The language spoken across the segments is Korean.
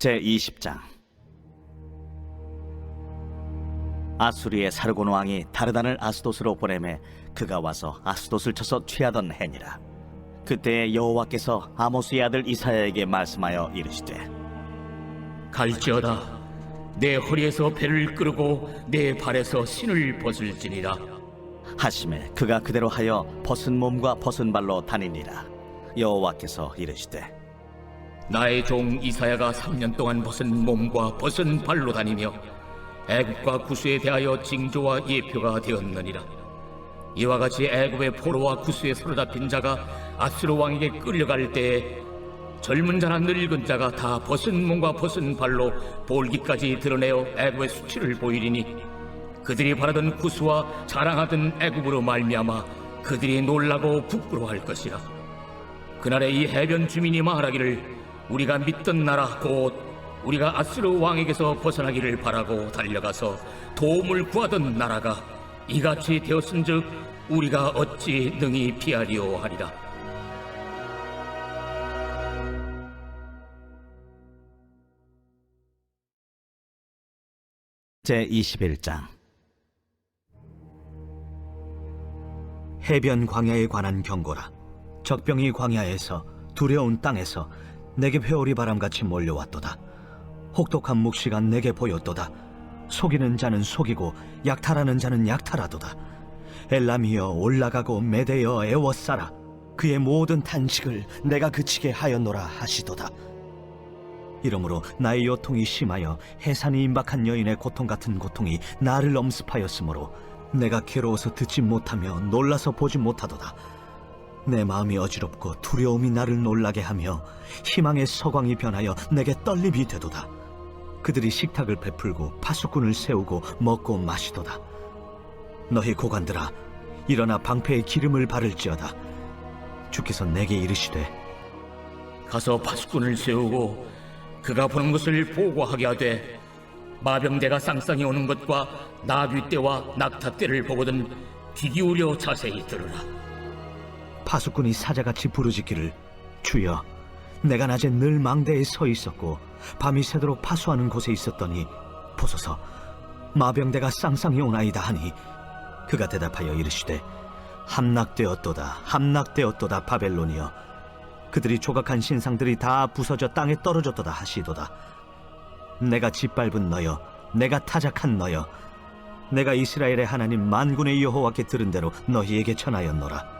제 20장. 아수리의 사르곤 왕이 다르단을 아스돗으로 보내매 그가 와서 아스돗을 쳐서 취하던 해니라. 그때 여호와께서 아모스의 아들 이사야에게 말씀하여 이르시되 갈지어다 내 허리에서 배를 끌고 내 발에서 신을 벗을지니라. 하심에 그가 그대로 하여 벗은 몸과 벗은 발로 다니니라. 여호와께서 이르시되 나의 종 이사야가 3년 동안 벗은 몸과 벗은 발로 다니며 애굽과 구스에 대하여 징조와 예표가 되었느니라. 이와 같이 애굽의 포로와 구스에 사로잡힌 자가 아스로 왕에게 끌려갈 때에 젊은 자나 늙은 자가 다 벗은 몸과 벗은 발로 볼기까지 드러내어 애굽의 수치를 보이리니 그들이 바라던 구스와 자랑하던 애굽으로 말미암아 그들이 놀라고 부끄러워할 것이라. 그날에 이 해변 주민이 말하기를 우리가 믿던 나라 곧 우리가 아스르 왕에게서 벗어나기를 바라고 달려가서 도움을 구하던 나라가 이같이 되었은즉 우리가 어찌 능히 피하리오 하리라 제 21장 해변 광야에 관한 경고라. 적병이 광야에서 두려운 땅에서 내게 회오리 바람같이 몰려왔도다. 혹독한 묵시가 내게 보였도다. 속이는 자는 속이고 약탈하는 자는 약탈하도다. 엘람이여 올라가고 메대여 애워싸라. 그의 모든 탄식을 내가 그치게 하였노라 하시도다. 이러므로 나의 요통이 심하여 해산이 임박한 여인의 고통 같은 고통이 나를 엄습하였으므로 내가 괴로워서 듣지 못하며 놀라서 보지 못하도다. 내 마음이 어지럽고 두려움이 나를 놀라게 하며 희망의 서광이 변하여 내게 떨림이 되도다. 그들이 식탁을 베풀고 파수꾼을 세우고 먹고 마시도다. 너희 고관들아, 일어나 방패에 기름을 바를지어다. 주께서 내게 이르시되 가서 파수꾼을 세우고 그가 보는 것을 보고하게 하되 마병대가 쌍쌍이 오는 것과 나귀 떼와 낙타 떼를 보거든 귀 기울여 자세히 들으라 파수꾼이 사자같이 부르짖기를 주여 내가 낮에 늘 망대에 서 있었고 밤이 새도록 파수하는 곳에 있었더니 보소서. 마병대가 쌍쌍이 오나이다 하니 그가 대답하여 이르시되 함락되었도다 함락되었도다 바벨론이여. 그들이 조각한 신상들이 다 부서져 땅에 떨어졌도다 하시도다. 내가 짓밟은 너여 내가 타작한 너여 내가 이스라엘의 하나님 만군의 여호와께 들은 대로 너희에게 전하였노라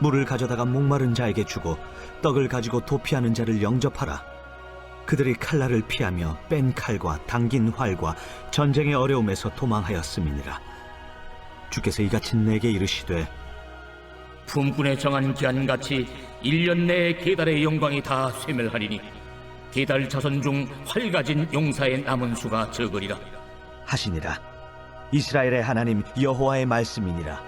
물을 가져다가 목마른 자에게 주고 떡을 가지고 도피하는 자를 영접하라. 그들이 칼날을 피하며 뺀 칼과 당긴 활과 전쟁의 어려움에서 도망하였음이니라. 주께서 이같이 내게 이르시되 품꾼에 정한 기한같이 1년 내에 계달의 영광이 다 쇠멸하리니 계달 자손 중 활가진 용사의 남은 수가 적으리라 하시니라. 이스라엘의 하나님 여호와의 말씀이니라.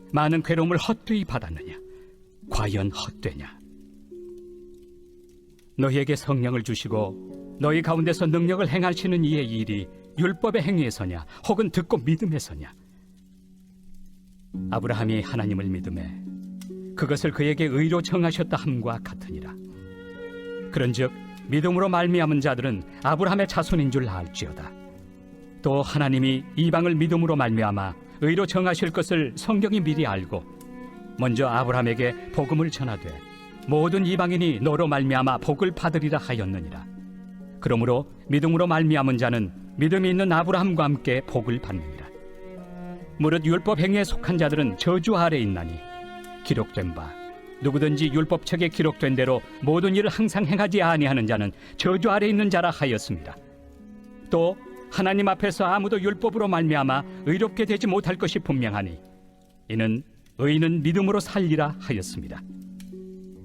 많은 괴로움을 헛되이 받았느냐? 과연 헛되냐? 너희에게 성령을 주시고 너희 가운데서 능력을 행하시는 이의 일이 율법의 행위에서냐 혹은 듣고 믿음에서냐? 아브라함이 하나님을 믿음에 그것을 그에게 의로 정하셨다 함과 같으니라. 그런즉 믿음으로 말미암은 자들은 아브라함의 자손인 줄 알지어다. 또 하나님이 이방을 믿음으로 말미암아 의로 정하실 것을 성경이 미리 알고 먼저 아브라함에게 복음을 전하되 모든 이방인이 너로 말미암아 복을 받으리라 하였느니라 그러므로 믿음으로 말미암은 자는 믿음이 있는 아브라함과 함께 복을 받느니라. 무릇 율법 행위에 속한 자들은 저주 아래 있나니 기록된 바 누구든지 율법책에 기록된 대로 모든 일을 항상 행하지 아니하는 자는 저주 아래 있는 자라 하였습니다. 또 하나님 앞에서 아무도 율법으로 말미암아 의롭게 되지 못할 것이 분명하니 이는 의인은 믿음으로 살리라 하였습니다.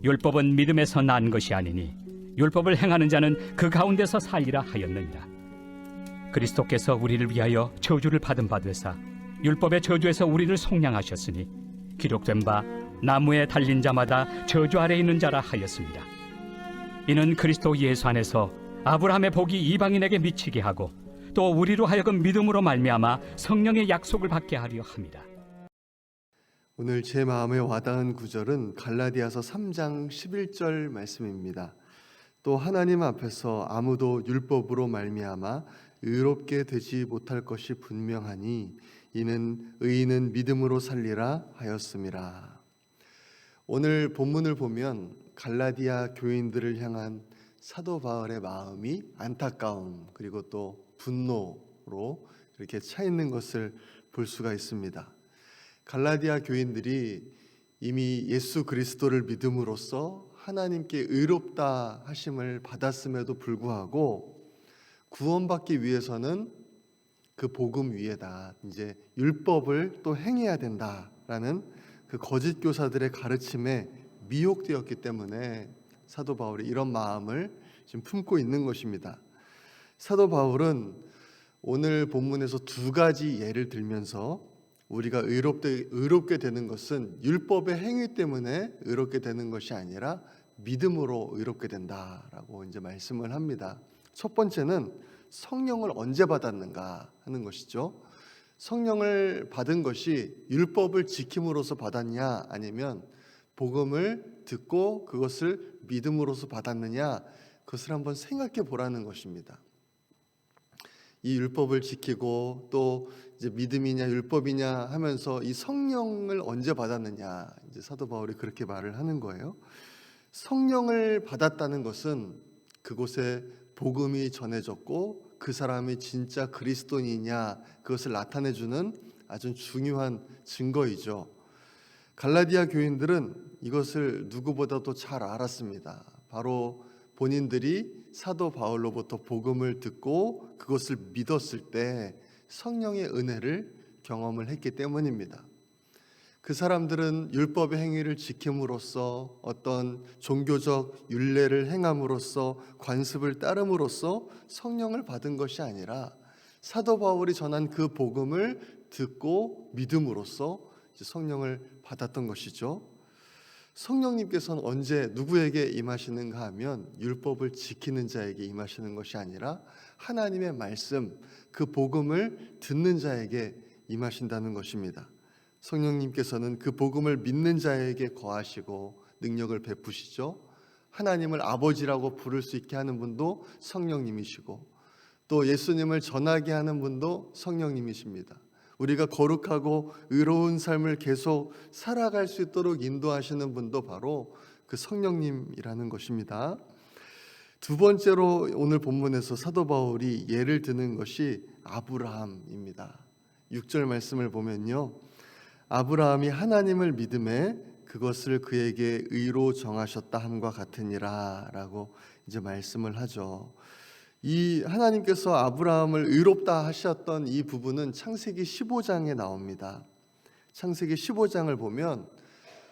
율법은 믿음에서 난 것이 아니니 율법을 행하는 자는 그 가운데서 살리라 하였느니라. 그리스도께서 우리를 위하여 저주를 받은 바 되사 율법의 저주에서 우리를 속량하셨으니 기록된 바 나무에 달린 자마다 저주 아래 있는 자라 하였습니다. 이는 그리스도 예수 안에서 아브라함의 복이 이방인에게 미치게 하고 또 우리로 하여금 믿음으로 말미암아 성령의 약속을 받게 하려 합니다. 오늘 제 마음에 와닿은 구절은 갈라디아서 3장 11절 말씀입니다. 또 하나님 앞에서 아무도 율법으로 말미암아 의롭게 되지 못할 것이 분명하니 이는 의인은 믿음으로 살리라 하였음이라. 오늘 본문을 보면 갈라디아 교인들을 향한 사도 바울의 마음이 안타까움 그리고 또 분노로 이렇게 차 있는 것을 볼 수가 있습니다. 갈라디아 교인들이 이미 예수 그리스도를 믿음으로써 하나님께 의롭다 하심을 받았음에도 불구하고 구원받기 위해서는 그 복음 위에다 이제 율법을 또 행해야 된다라는 그 거짓 교사들의 가르침에 미혹되었기 때문에 사도 바울이 이런 마음을 지금 품고 있는 것입니다. 사도 바울은 오늘 본문에서 두 가지 예를 들면서 우리가 의롭게, 의롭게 되는 것은 율법의 행위 때문에 의롭게 되는 것이 아니라 믿음으로 의롭게 된다라고 이제 말씀을 합니다. 첫 번째는 성령을 언제 받았는가 하는 것이죠. 성령을 받은 것이 율법을 지킴으로써 받았냐 아니면 복음을 듣고 그것을 믿음으로써 받았느냐 그것을 한번 생각해 보라는 것입니다. 이 율법을 지키고 또 이제 믿음이냐 율법이냐 하면서 이 성령을 언제 받았느냐 이제 사도 바울이 그렇게 말을 하는 거예요. 성령을 받았다는 것은 그곳에 복음이 전해졌고 그 사람이 진짜 그리스도인이냐 그것을 나타내 주는 아주 중요한 증거이죠. 갈라디아 교인들은 이것을 누구보다도 잘 알았습니다. 바로 본인들이 사도 바울로부터 복음을 듣고 그것을 믿었을 때 성령의 은혜를 경험을 했기 때문입니다. 그 사람들은 율법의 행위를 지킴으로써 어떤 종교적 윤례를 행함으로써 관습을 따름으로써 성령을 받은 것이 아니라 사도 바울이 전한 그 복음을 듣고 믿음으로써 성령을 받았던 것이죠. 성령님께서는 언제 누구에게 임하시는가 하면 율법을 지키는 자에게 임하시는 것이 아니라 하나님의 말씀, 그 복음을 듣는 자에게 임하신다는 것입니다. 성령님께서는 그 복음을 믿는 자에게 거하시고 능력을 베푸시죠. 하나님을 아버지라고 부를 수 있게 하는 분도 성령님이시고 또 예수님을 전하게 하는 분도 성령님이십니다. 우리가 거룩하고 의로운 삶을 계속 살아갈 수 있도록 인도하시는 분도 바로 그 성령님이라는 것입니다. 두 번째로 오늘 본문에서 사도 바울이 예를 드는 것이 아브라함입니다. 6절 말씀을 보면요. 아브라함이 하나님을 믿음에 그것을 그에게 의로 정하셨다 함과 같으니라라고 이제 말씀을 하죠. 이 하나님께서 아브라함을 의롭다 하셨던 이 부분은 창세기 15장에 나옵니다. 창세기 15장을 보면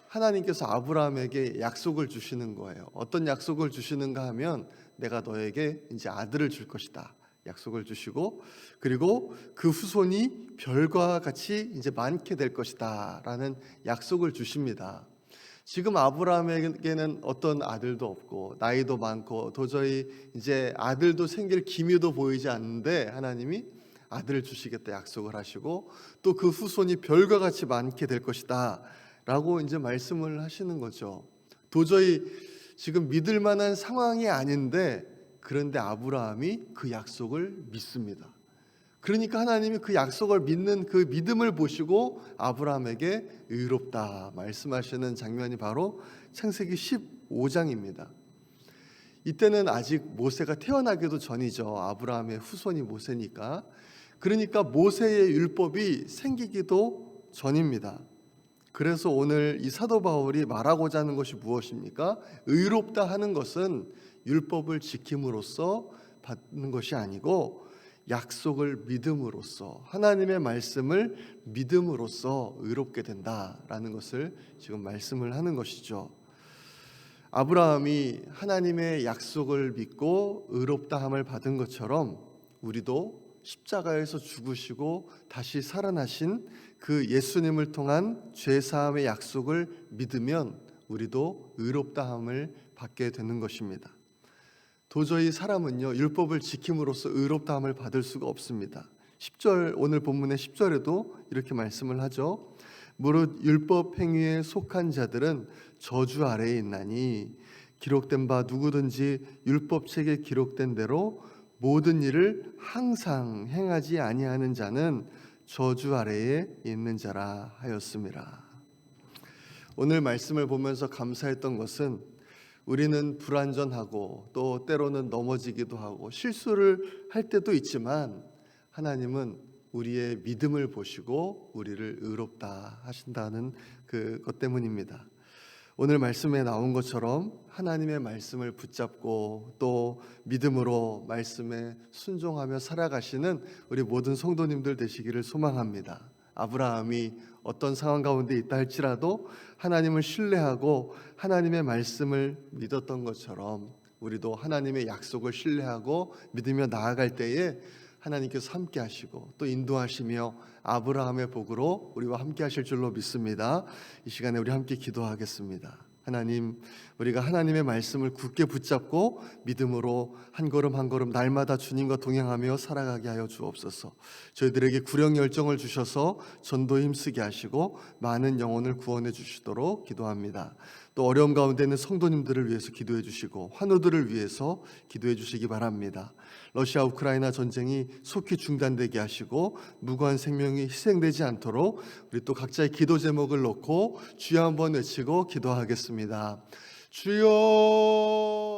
하나님께서 아브라함에게 약속을 주시는 거예요. 어떤 약속을 주시는가 하면 내가 너에게 이제 아들을 줄 것이다. 약속을 주시고 그리고 그 후손이 별과 같이 이제 많게 될 것이다라는 약속을 주십니다. 지금 아브라함에게는 어떤 아들도 없고 나이도 많고 도저히 이제 아들도 생길 기미도 보이지 않는데 하나님이 아들을 주시겠다 약속을 하시고 또 그 후손이 별과 같이 많게 될 것이다 라고 이제 말씀을 하시는 거죠. 도저히 지금 믿을 만한 상황이 아닌데 그런데 아브라함이 그 약속을 믿습니다. 그러니까 하나님이 그 약속을 믿는 그 믿음을 보시고 아브라함에게 의롭다 말씀하시는 장면이 바로 창세기 15장입니다. 이때는 아직 모세가 태어나기도 전이죠. 아브라함의 후손이 모세니까. 그러니까 모세의 율법이 생기기도 전입니다. 그래서 오늘 이 사도 바울이 말하고자 하는 것이 무엇입니까? 의롭다 하는 것은 율법을 지킴으로써 받는 것이 아니고 약속을 믿음으로써 하나님의 말씀을 믿음으로써 의롭게 된다라는 것을 지금 말씀을 하는 것이죠. 아브라함이 하나님의 약속을 믿고 의롭다함을 받은 것처럼 우리도 십자가에서 죽으시고 다시 살아나신 그 예수님을 통한 죄 사함의 약속을 믿으면 우리도 의롭다함을 받게 되는 것입니다. 도저히 사람은요 율법을 지킴으로써 의롭다함을 받을 수가 없습니다. 10절 오늘 본문의 10절에도 이렇게 말씀을 하죠. 무릇 율법 행위에 속한 자들은 저주 아래에 있나니 기록된 바 누구든지 율법 책에 기록된 대로 모든 일을 항상 행하지 아니하는 자는 저주 아래에 있는 자라 하였습니다. 오늘 말씀을 보면서 감사했던 것은 우리는 불완전하고 또 때로는 넘어지기도 하고 실수를 할 때도 있지만 하나님은 우리의 믿음을 보시고 우리를 의롭다 하신다는 그것 때문입니다. 오늘 말씀에 나온 것처럼 하나님의 말씀을 붙잡고 또 믿음으로 말씀에 순종하며 살아가시는 우리 모든 성도님들 되시기를 소망합니다. 아브라함이 어떤 상황 가운데 있다 할지라도 하나님을 신뢰하고 하나님의 말씀을 믿었던 것처럼 우리도 하나님의 약속을 신뢰하고 믿으며 나아갈 때에 하나님께서 함께 하시고 또 인도하시며 아브라함의 복으로 우리와 함께 하실 줄로 믿습니다. 이 시간에 우리 함께 기도하겠습니다. 하나님, 우리가 하나님의 말씀을 굳게 붙잡고 믿음으로 한 걸음 한 걸음 날마다 주님과 동행하며 살아가게 하여 주옵소서. 저희들에게 구령 열정을 주셔서 전도 힘쓰게 하시고 많은 영혼을 구원해 주시도록 기도합니다. 또 어려움 가운데 있는 성도님들을 위해서 기도해 주시고 환우들을 위해서 기도해 주시기 바랍니다. 러시아 우크라이나 전쟁이 속히 중단되게 하시고 무고한 생명이 희생되지 않도록 우리 또 각자의 기도 제목을 놓고 주여 한번 외치고 기도 하겠습니다. 주여